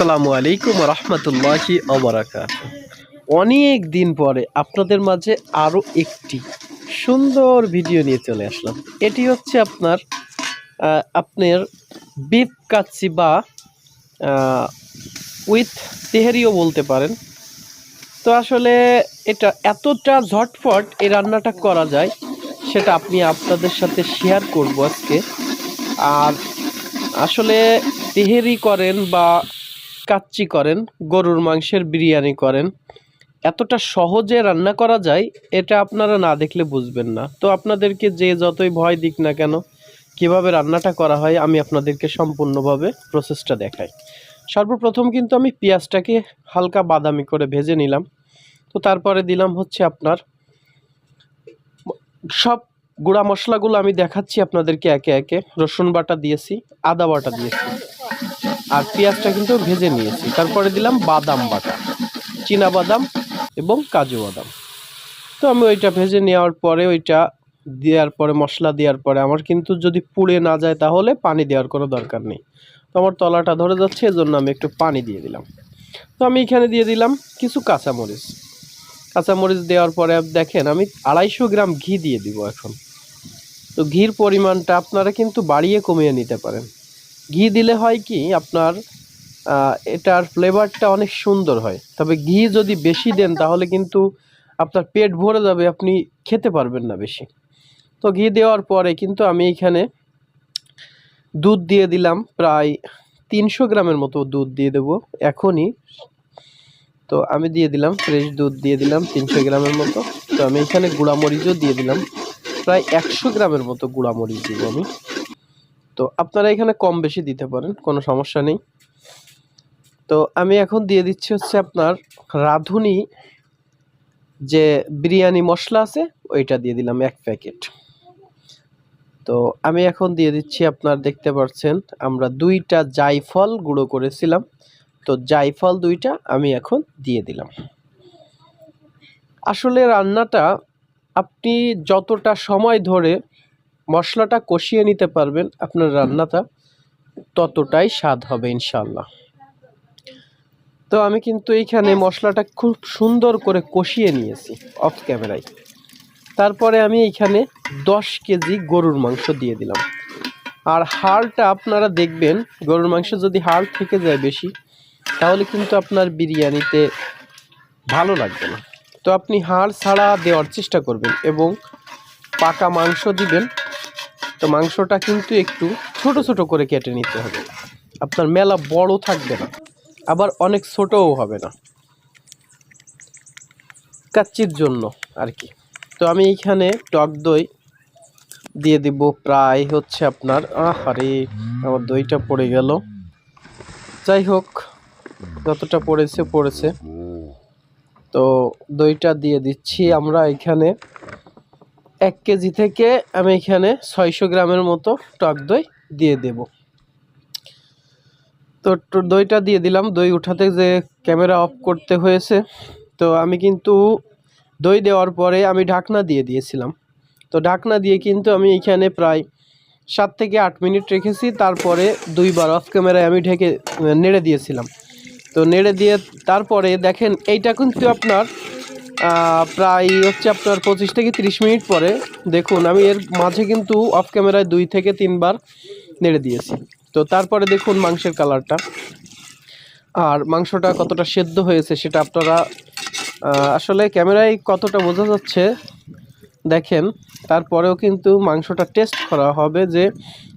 আসসালামু আলাইকুম রহমতুল্লাহি অবরাকাত অনেক দিন পরে আপনাদের মাঝে আরও একটি সুন্দর ভিডিও নিয়ে চলে আসলাম। এটি হচ্ছে আপনার আপনার বিফ কাচ্চি বা উইথ তেহারিও বলতে পারেন। তো আসলে এটা এতটা ঝটফট এই রান্নাটা করা যায়, সেটা আপনি আপনাদের সাথে শেয়ার করব আজকে। আর আসলে তেহেরি করেন বা কাচ্চি করেন, গরুর মাংসের বিরিয়ানি করেন। এতটা সহজে রান্না করা যায়, এটা আপনারা না দেখলে বুঝবেন না। তো আপনাদেরকে যে যতই ভয় দিক না কেন, কীভাবে রান্নাটা করা হয়, আমি আপনাদেরকে সম্পূর্ণভাবে প্রসেসটা দেখাই। সর্বপ্রথম কিন্তু আমি পেঁয়াজটাকে হালকা বাদামি করে ভেজে নিলাম। তো তারপরে দিলাম হচ্ছে আপনার, সব গুঁড়া মশলাগুলো আমি দেখাচ্ছি আপনাদেরকে একে একে। রসুন বাটা দিয়েছি, আদা বাটা দিয়েছি। আর পেঁয়াজটা কিন্তু ভেজে নিয়েছি। তারপরে দিলাম বাদাম বাটা, চীনা বাদাম এবং কাজু বাদাম। তো আমি ওইটা ভেজে নেওয়ার পরে, ওইটা দেওয়ার পরে, মশলা দেওয়ার পরে, আমার কিন্তু যদি পুড়ে না যায় তাহলে পানি দেওয়ার কোনো দরকার নেই। তো আমার তলাটা ধরে যাচ্ছে, এজন্য আমি একটু পানি দিয়ে দিলাম। তো আমি এখানে দিয়ে দিলাম কিছু কাঁচামরিচ। কাঁচামরিচ দেওয়ার পরে দেখেন, আমি আড়াইশো গ্রাম ঘি দিয়ে দিব এখন। তো ঘির পরিমাণটা আপনারা কিন্তু বাড়িয়ে কমিয়ে নিতে পারেন। ঘি দিলে হয় কি, আপনার এটার ফ্লেভারটা অনেক সুন্দর হয়। তবে ঘি যদি বেশি দেন, তাহলে কিন্তু আপনার পেট ভরে যাবে, আপনি খেতে পারবেন না বেশি। তো ঘি দেওয়ার পরে কিন্তু আমি এখানে দুধ দিয়ে দিলাম, প্রায় তিনশো গ্রামের মতো দুধ দিয়ে দেবো, এখনই। তো আমি দিয়ে দিলাম, ফ্রেশ দুধ দিয়ে দিলাম তিনশো গ্রামের মতো। তো আমি এখানে গুঁড়ামরিচও দিয়ে দিলাম, প্রায় একশো গ্রামের মতো গুঁড়ামরিচ দিব আমি। তো আপনারা এখানে কম বেশি দিতে পারেন, কোনো সমস্যা নেই। তো আমি এখন দিয়ে দিচ্ছি হচ্ছে আপনার রাঁধুনি যে বিরিয়ানি মশলা আছে, ওইটা দিয়ে দিলাম এক প্যাকেট। তো আমি এখন দিয়ে দিচ্ছি আপনার দেখতে পাচ্ছেন, আমরা দুইটা জায়ফল গুঁড়ো করেছিলাম। তো জায়ফল দুইটা আমি এখন দিয়ে দিলাম। আসলে রান্নাটা আপনি যতটা সময় ধরে মশলাটা কষিয়ে নিতে পারবেন, আপনার রান্নাটা ততটাই স্বাদ হবে ইনশাল্লাহ তো আমি কিন্তু এইখানে মশলাটা খুব সুন্দর করে কষিয়ে নিয়েছি অফ ক্যামেরায় তারপরে আমি এইখানে দশ কেজি গরুর মাংস দিয়ে দিলাম। আর হাড়টা আপনারা দেখবেন, গরুর মাংস যদি হাড় থেকে যায় বেশি, তাহলে কিন্তু আপনার বিরিয়ানিতে ভালো লাগবে না। তো আপনি হাড় ছাড়া দেওয়ার চেষ্টা করবেন এবং পাকা মাংস দিবেন তো মাংসটা কিন্তু একটু ছোট ছোট করে কেটে নিতে হবে। আপনার মেলা বড় থাকবে না, আবার অনেক ছোটও হবে না। কাচ্চির জন্য আর কি। তো আমি এইখানে টক দই দিয়ে দিব, প্রায় হচ্ছে আপনার আরে আমার দইটা পড়ে গেল। যাই হোক, যতটা পড়েছে পড়েছে। তো দইটা দিয়ে দিচ্ছি আমরা এখানে। এক কেজি থেকে আমি এখানে ছয়শো গ্রামের মতো টক দই দিয়ে দেব। তো দইটা দিয়ে দিলাম। দই উঠাতে যে ক্যামেরা অফ করতে হয়েছে, তো আমি কিন্তু দই দেওয়ার পরে আমি ঢাকনা দিয়ে দিয়েছিলাম। তো ঢাকনা দিয়ে কিন্তু আমি এখানে প্রায় সাত থেকে আট মিনিট রেখেছি। তারপরে দুইবার অফ ক্যামেরায় আমি ঢেকে নেড়ে দিয়েছিলাম। তো নেড়ে দিয়ে তারপরে দেখেন, এইটা কিন্তু আপনার প্রায় হচ্ছে আপনার পঁচিশ থেকে তিরিশ মিনিট পরে দেখুন, আমি এর মাঝে কিন্তু অফ ক্যামেরায় দুই থেকে তিনবার নেড়ে দিয়েছি। তো তারপরে দেখুন মাংসের কালারটা আর মাংসটা কতটা সেদ্ধ হয়েছে সেটা আপনারা আসলে ক্যামেরায় কতটা বোঝা যাচ্ছে, দেখেন, তারপরেও কিন্তু মাংসটা টেস্ট করা হবে যে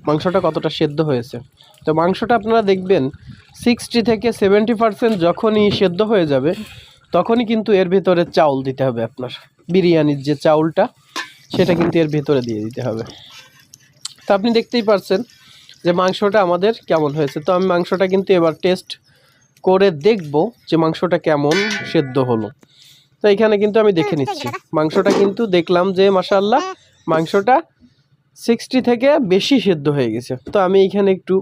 মাংসটা কতটা সেদ্ধ হয়েছে। তো মাংসটা আপনারা দেখবেন সিক্সটি থেকে সেভেন্টি পার্সেন্ট যখনই সেদ্ধ হয়ে যাবে তখনই কিন্তু এর ভিতরে চাউল দিতে হবে আপনার। বিরিয়ানির যে চাউলটা, সেটা কিন্তু এর ভিতরে দিয়ে দিতে হবে। তো আপনি দেখতেই পারছেন যে মাংসটা আমাদের কেমন হয়েছে। তো আমি মাংসটা কিন্তু এবার টেস্ট করে দেখব যে মাংসটা কেমন সেদ্ধ হলো। তো এখানে কিন্তু আমি দেখে নিচ্ছি। মাংসটা কিন্তু দেখলাম যে মাসাল্লাহ মাংসটা সিক্সটি থেকে বেশি সেদ্ধ হয়ে গেছে। তো আমি এখানে একটু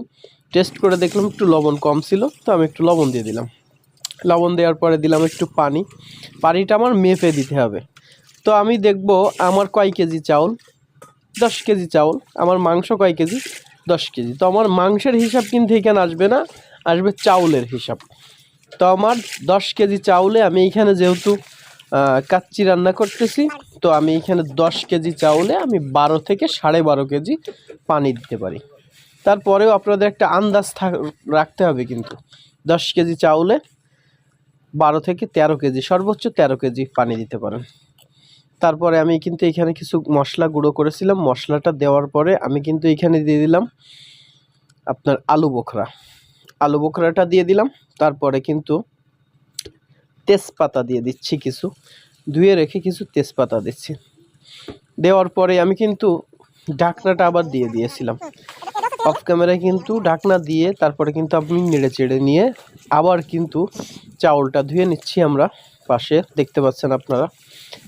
টেস্ট করে দেখলাম, একটু লবণ কম ছিল, তো আমি একটু লবণ দিয়ে দিলাম। লবণ দেওয়ার পরে দিলাম একটু পানি। পানিটা আমার মেপে দিতে হবে। তো আমি দেখব আমার কয় কেজি চাউল? দশ কেজি চাউল। আমার মাংস কয় কেজি? দশ কেজি। তো আমার মাংসের হিসাব কিন্তু এখানে আসবে না, আসবে চাউলের হিসাব। তো আমার দশ কেজি চাউলে আমি এইখানে যেহেতু কাচ্চি রান্না করতেছি, তো আমি এখানে দশ কেজি চাউলে আমি বারো থেকে সাড়ে বারো কেজি পানি দিতে পারি। তারপরেও আপনাদের একটা আন্দাজ রাখতে হবে কিন্তু। দশ কেজি চাউলে বারো থেকে তেরো কেজি, সর্বোচ্চ তেরো কেজি পানি দিতে পারেন। তারপরে আমি কিন্তু এখানে কিছু মশলা গুঁড়ো করেছিলাম। মশলাটা দেওয়ার পরে আমি কিন্তু এখানে দিয়ে দিলাম আপনার আলু বোখরা। আলু বোখরাটা দিয়ে দিলাম, তারপরে কিন্তু তেজপাতা দিয়ে দিচ্ছি কিছু, ধুয়ে রেখে কিছু তেজপাতা দিচ্ছি। দেওয়ার পরে আমি কিন্তু ঢাকনাটা আবার দিয়ে দিয়েছিলাম। অফ ক্যামেরায় কিন্তু ঢাকনা দিয়ে তারপরে কিন্তু আপনি নেড়ে চেড়ে নিয়ে আবার কিন্তু চাউলটা ধুয়ে নিচ্ছি আমরা পাশে, দেখতে পাচ্ছেন আপনারা।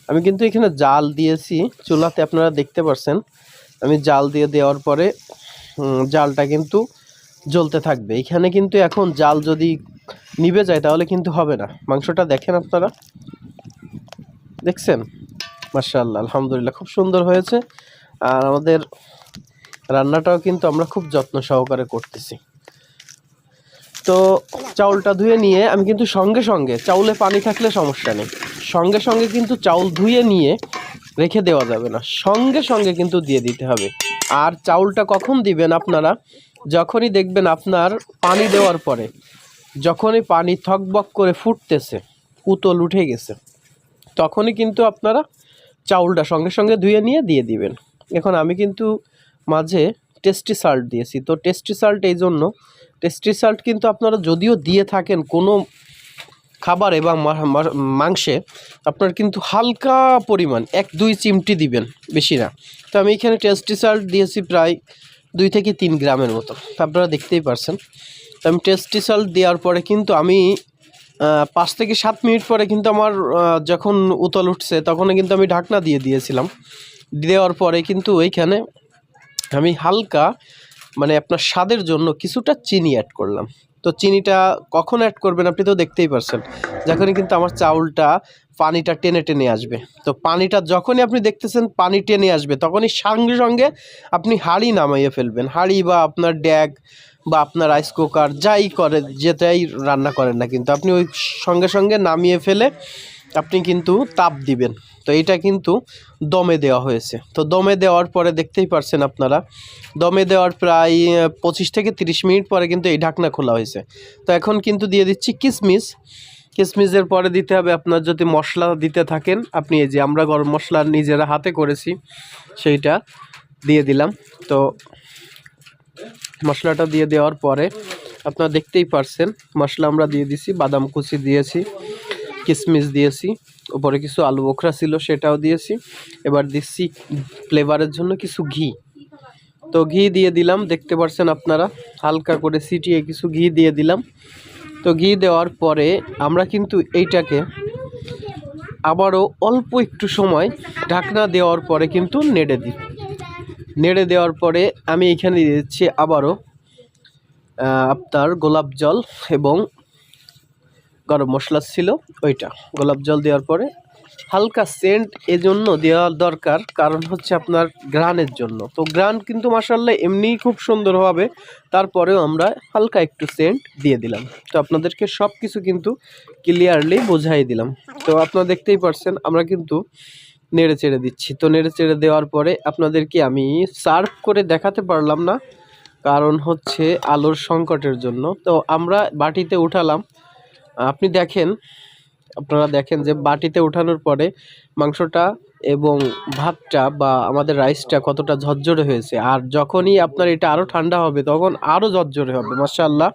আমি কিন্তু এখানে জাল দিয়েছি, চুলাতে আপনারা দেখতে পাচ্ছেন আমি জাল দিয়ে দেওয়ার পরে জালটা কিন্তু জ্বলতে থাকবে। এখানে কিন্তু এখন জাল যদি নিভে যায়, তাহলে কিন্তু হবে না। মাংসটা দেখেন আপনারা? দেখছেন? মার্শাল্লাহ আলহামদুলিল্লাহ, খুব সুন্দর হয়েছে। আর আমাদের রান্নাটাও কিন্তু আমরা খুব যত্ন সহকারে করতেছি। তো চাউলটা ধুয়ে নিয়ে আমি কিন্তু সঙ্গে সঙ্গে, চাউলে পানি থাকলে সমস্যা নেই। সঙ্গে সঙ্গে কিন্তু চাউল ধুয়ে নিয়ে রেখে দেওয়া যাবে না। সঙ্গে সঙ্গে কিন্তু দিয়ে দিতে হবে। আর চাউলটা কখন দিবেন আপনারা? যখনই দেখবেন আপনার পানি দেওয়ার পরে, যখনই পানি থকবক করে ফুটতেছে উতল উঠে গেছে, তখনই কিন্তু আপনারা চাউলটা সঙ্গে সঙ্গে ধুয়ে নিয়ে দিয়ে দিবেন। এখন আমি কিন্তু মাঝে টেস্টি সল্ট দিয়েছি। তো টেস্টি সল্ট এই জন্য টেস্টি সল্ট কিন্তু আপনারা যদিও দিয়ে থাকেন কোনো খাবারে বা মা- মা- মাংসে, আপনার কিন্তু হালকা পরিমাণ, এক, দুই চিমটি দিবেন, বেশি না। তো আমি এখানে টেস্টি সল্ট দিয়েছি প্রায় দুই থেকে তিন গ্রামের মতো। আপনারা দেখতেই পারছেন। তো আমি টেস্টি সল্ট দেওয়ার পরে কিন্তু আমি পাঁচ থেকে সাত মিনিট পরে কিন্তু আমার যখন উতল উঠছে তখন কিন্তু আমি ঢাকনা দিয়ে দিয়েছিলাম। দেওয়ার পরে কিন্তু ওইখানে আমি হালকা মানে আপনার স্বাদের জন্য কিছুটা চিনি অ্যাড করলাম। তো চিনিটা কখন অ্যাড করবেন আপনি তো দেখতেই পারছেন। যখনই কিন্তু আমার চাউলটা পানিটা টেনে টেনে আসবে। তো পানিটা যখনই আপনি দেখতেছেন পানি টেনে আসবে, তখনই সঙ্গে সঙ্গে আপনি হাঁড়ি নামাইয়ে ফেলবেন। হাঁড়ি বা আপনার ড্যাগ বা আপনার রাইস কুকার যাই করে, যেটাই রান্না করেন না কিন্তু আপনি ওই সঙ্গে সঙ্গে নামিয়ে ফেলে আপনি কিন্তু তাপ দিবেন। তো এটা কিন্তু দমে দেওয়া হয়েছে। তো দমে দেওয়ার পরে দেখতেই পারছেন আপনারা, দমে দেওয়ার প্রায় পঁচিশ থেকে তিরিশ মিনিট পরে কিন্তু এই ঢাকনা খোলা হয়েছে। তো এখন কিন্তু দিয়ে দিচ্ছি কিশমিশ কিশমিশের পরে দিতে হবে আপনার যদি মশলা দিতে থাকেন, আপনি এই যে আমরা গরম মশলা নিজেরা হাতে করেছি, সেইটা দিয়ে দিলাম। তো মশলাটা দিয়ে দেওয়ার পরে আপনারা দেখতেই পারছেন, মশলা আমরা দিয়ে দিছি, বাদাম কুচি দিয়েছি। কিশমিশ দিয়েছি উপরে কিছু আলু বোখরা ছিল সেটাও দিয়েছি। এবার দিচ্ছি ফ্লেভারের জন্য কিছু ঘি। তো ঘি দিয়ে দিলাম, দেখতে পারছেন আপনারা, হালকা করে সিটিয়ে কিছু ঘি দিয়ে দিলাম। তো ঘি দেওয়ার পরে আমরা কিন্তু এইটাকে আবারও অল্প একটু সময় ঢাকনা দেওয়ার পরে কিন্তু নেড়ে দিই। নেড়ে দেওয়ার পরে আমি এখানে দিচ্ছি আবারও আপনার গোলাপ জল এবং গরম মশলা ছিল ওইটা। গোলাপ জল দেওয়ার পরে হালকা সেন্ট এজন্য দেওয়া দরকার, কারণ হচ্ছে আপনার গ্রানের জন্য। তো গ্রান কিন্তু মাসাল্লাহ এমনিই খুব সুন্দর হবে। তারপরেও আমরা হালকা একটু সেন্ট দিয়ে দিলাম। তো আপনাদেরকে সব কিছু কিন্তু ক্লিয়ারলি বোঝাই দিলাম। তো আপনারা দেখতেই পারছেন, আমরা কিন্তু নেড়ে চেড়ে দিচ্ছি। তো নেড়ে চেড়ে দেওয়ার পরে আপনাদেরকে আমি সার্ভ করে দেখাতে পারলাম না, কারণ হচ্ছে আলোর সংকটের জন্য। তো আমরা বাটিতে উঠালাম আপনি দেখেন, আপনারা দেখেন যে বাটিতে ওঠানোর পরে মাংসটা এবং ভাতটা বা আমাদের রাইসটা কতটা ঝরঝরে হয়েছে। আর যখনই আপনার এটা আরও ঠান্ডা হবে, তখন আরও ঝরঝরে হবে, মাশাআল্লাহ।